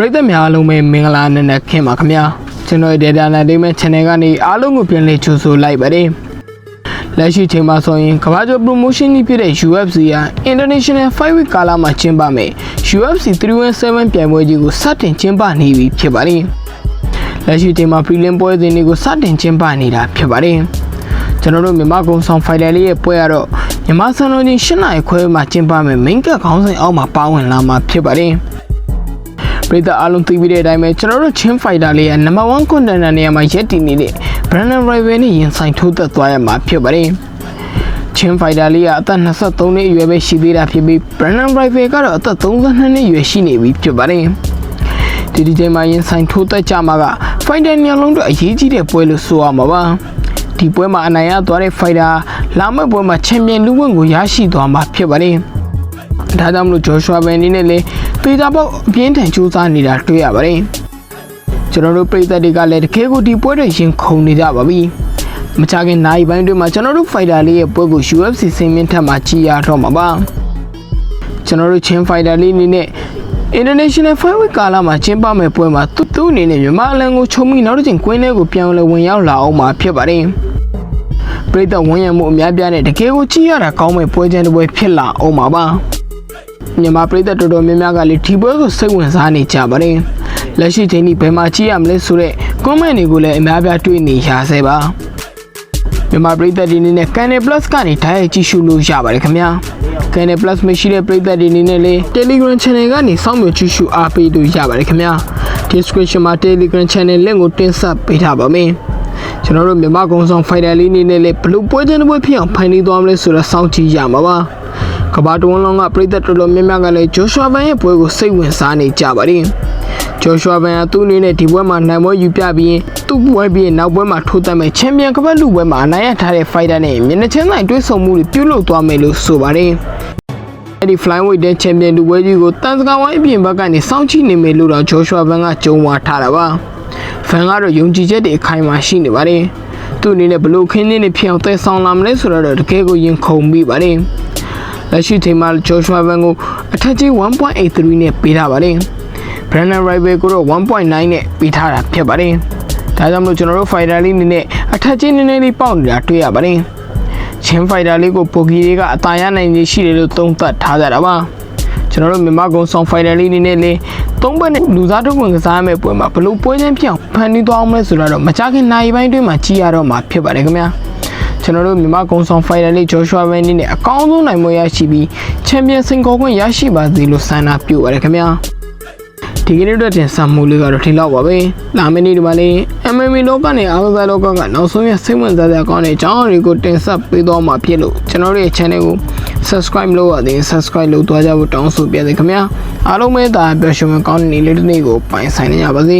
ပရိသတ်များအားလုံးပဲမင်္ဂလာနံနက်ခင်းပါခင်ဗျာကျွန်တော်ရဲ့ Data Entertainment Channel ကနေအားလုံးကိုပြန်လည်ကြိုဆိုလိုက်ပါတယ်လက်ရှိချိန်မှာဆိုရင်ကမ္ဘာကျော် promotion ကြီးဖြစ်တဲ့ UFC က International Fight Week ကာလမှာကျင်းပမယ် UFC 317ပြိုင်ပွဲကြီးကိုစတင်ကျင်းပနေပြီဖြစ်ပါတယ်လက်ရှိချိန်မှာ prelim ပွဲစဉ်တွေကိုစတင်ကျင်းပနေတာဖြစ်ပါတယ်ကျွန်တော်တို့မြန်မာကုံဆောင် fighter လေးရဲ့ပွဲကတော့မြန်မာစံတော်ချိန်8နာရီခွဲမှာကျင်းပမယ် main ကခေါင်းစဉ်အောက်မှာပါဝင်လာမှာဖြစ်ပါတယ် ပရိသတ်အားလုံးသိပြီးတဲ့အတိုင်းပဲကျွန်တော်တို့ချင်း fighter လေးရဲ့ number 1 contender နေရာမှာရပ်တည်နေတဲ့ Brandon Rival နဲ့ရင်ဆိုင်ထိုးသက်သွားရမှာဖြစ်ပါတယ်ချင်းဖိုင်တာလေးကအသက်23နှစ်အရွယ်ပဲရှိသေးတာဖြစ်ပြီး Brandon Rival ကတော့အသက်32နှစ်အရွယ်ရှိနေပြီဖြစ်ပါတယ်ဒီဒီချိန်မှာရင်ဆိုင်ထိုးသက်ကြမှာက fighter ညလုံးတို့အရေးကြီးတဲ့ပွဲလို့ဆိုရမှာပါဒီပွဲမှာအနိုင်ရသွားတဲ့ fighter လာမယ့်ပွဲမှာချန်ပီယံလူဝင့်ကိုရရှိသွားမှာဖြစ်ပါတယ်ဒါကြောင့်မလို့ Joshua Ben အနေနဲ့လည်း ပေတာပေါက်အပြင်းထန်ကြိုးစားနေတာတွေ့ရပါတယ်ကျွန်တော်တို့ပြည်သက်တွေကလည်းတကယ်ကိုဒီပွဲတွေရင်ခုန်နေကြပါပြီမချခင်နိုင်ပိုင်းတွေမှာကျွန်တော်တို့ fighter လေးရဲ့ပွဲကို UFC စင်မြင့်ထက်မှာကြည်ရတော့မှာပါကျွန်တော်တို့ချင်း fighter လေးအနေနဲ့ International Fight Week ကာလမှာကျင်းပမယ့်ပွဲမှာသူသူအနေနဲ့မြန်မာအလံကိုချုံပြီးနောက်တစ်ချိန်ကွင်းထဲကိုပြောင်းလဲဝင်ရောက်လာအောင်မှာဖြစ်ပါတယ်ပရိသတ်ဝန်ရံမှုအများပြားနဲ့တကယ်ကိုကြည့်ရတာကောင်းမဲ့ပွဲချမ်းတစ်ပွဲဖြစ်လာအောင်ပါပါ မြန်မာပရိသတ်တော်တော်များများကလည်းဒီပွဲကိုစိတ်ဝင်စားနေကြပါတယ်လက်ရှိချိန်ထိဘယ်မှာကြည့်ရမလဲဆိုတော့ comment တွေကိုလည်းအများပြားတွေ့နေရဆဲပါမြန်မာပရိသတ်တွေအနေနဲ့ Channel Plus ကနေတိုက်ရိုက်ကြည့်ရှုလို့ရပါတယ်ခင်ဗျာ Channel Plus မရှိတဲ့ပရိသတ်တွေအနေနဲ့လည်း Telegram Channel ကနေစောင့်မျှော်ကြည့်ရှုအားပေးလို့ရပါတယ်ခင်ဗျာ Description မှာ Telegram Channel link ကိုတင်ဆက်ပေးထားပါမယ်ကျွန်တော်တို့မြန်မာကုံဆောင် Fighter လေးနေနဲ့လည်းဘလို့ပွဲချင်းတစ်ပွဲဖြစ်အောင်ဖိုင်နေသွားမလဲဆိုတော့စောင့်ကြည့်ရမှာပါ ကဘာတဝန်လုံးကပရိသတ်တော်တော်များများကလည်း Joshua Ban ရဲ့ပွဲကိုစိတ်ဝင်စားနေကြပါတယ်ဂျော်ရှွာဘန်ကသူ့အနေနဲ့ဒီပွဲမှာနိုင်ပွဲယူပြပြီးရင်သူ့ပွဲပြီးရင်နောက်ပွဲမှာထိုးတက်မဲ့ချန်ပီယံကပတ်လူပွဲမှာအနိုင်ရထားတဲ့ဖိုက်တာနဲ့မျက်နှာချင်းဆိုင်တွဲဆုံမှုတွေပြုလုပ်သွားမယ်လို့ဆိုပါတယ်။အဲ့ဒီ flyweight တဲ့ချန်ပီယံလူပွဲကြီးကိုတန်စကာဝိုင်းအပြင်ဘက်ကနေစောင့်ကြည့်နေမယ်လို့တော့ဂျော်ရှွာဘန်ကကြုံဝါထားတာပါ။ဖန်ကတော့ယုံကြည်ချက်တွေအခိုင်အမာရှိနေပါတယ်။သူ့အနေနဲ့ဘလို့ခင်းနေနေဖြစ်အောင်သဲဆောင်လာမလဲဆိုတော့တကယ်ကိုရင်ခုန်မိပါတယ်။ လက်ရှိချိန်မှာဂျော်ရှွာဘန်ကိုအထက်ကြီး1.83နဲ့ပေးထားပါတယ်။ Brandon Rival ကိုတော့1.9နဲ့ပေးထားတာဖြစ်ပါတယ်။ဒါကြောင့်မလို့ကျွန်တော်တို့ fighter လေးအနေနဲ့အထက်ချင်းနည်းနည်းလေးပေါက်နေတာတွေ့ရပါတယ်။ချင်း fighter လေးကိုပိုကီတွေကအသာရနိုင်နေရှိတယ်လို့သုံးသပ်ထားကြတာပါ။ကျွန်တော်တို့မြန်မာကုံဆောင် fighter လေးအနေနဲ့လည်းသုံးဘက်နဲ့လူစားထုတ်ဝင်ကစားရမယ့်ပွဲမှာဘလို့ပွဲချင်းပြောင်းဖန်တီးသွားအောင်လဲဆိုတော့မကြခင်နိုင်ပိုင်းတွင်းမှာကြည်ရတော့မှာဖြစ်ပါတယ်ခင်ဗျာ။ ကျွန်တော်တို့မြန်မာကုံဆောင် fighter လေး Joshua Van နဲ့အကောင်းဆုံးနိုင်မွေရရှိပြီးချန်ပီယံစင်ကောခွင့်ရရှိပါစေလို့ဆန္ဒပြုပါတယ်ခင်ဗျာ။ဒီကနေ့အတွက်တင်ဆက်မှုလေးကတော့ဒီလောက်ပါပဲလာမယ့်နေ့ဒီမှာလေး MMA လောကနဲ့အားကစားလောကကနောက်ဆုံးရစိတ်ဝင်စားစရာကောင်းတဲ့အကြောင်းအရာတွေကိုတင်ဆက်ပေးသွားမှာဖြစ်လို့ကျွန်တော်တို့ရဲ့ channel ကို subscribe လုပ်ရသေး subscribe လုပ်သွားကြဖို့တောင်းဆိုပြတယ်ခင်ဗျာအားလုံးပဲဒါပျော်ရွှင်ကောင်းတဲ့နေ့လေးတစ်နေ့ကိုပိုင်ဆိုင်နေကြပါစေ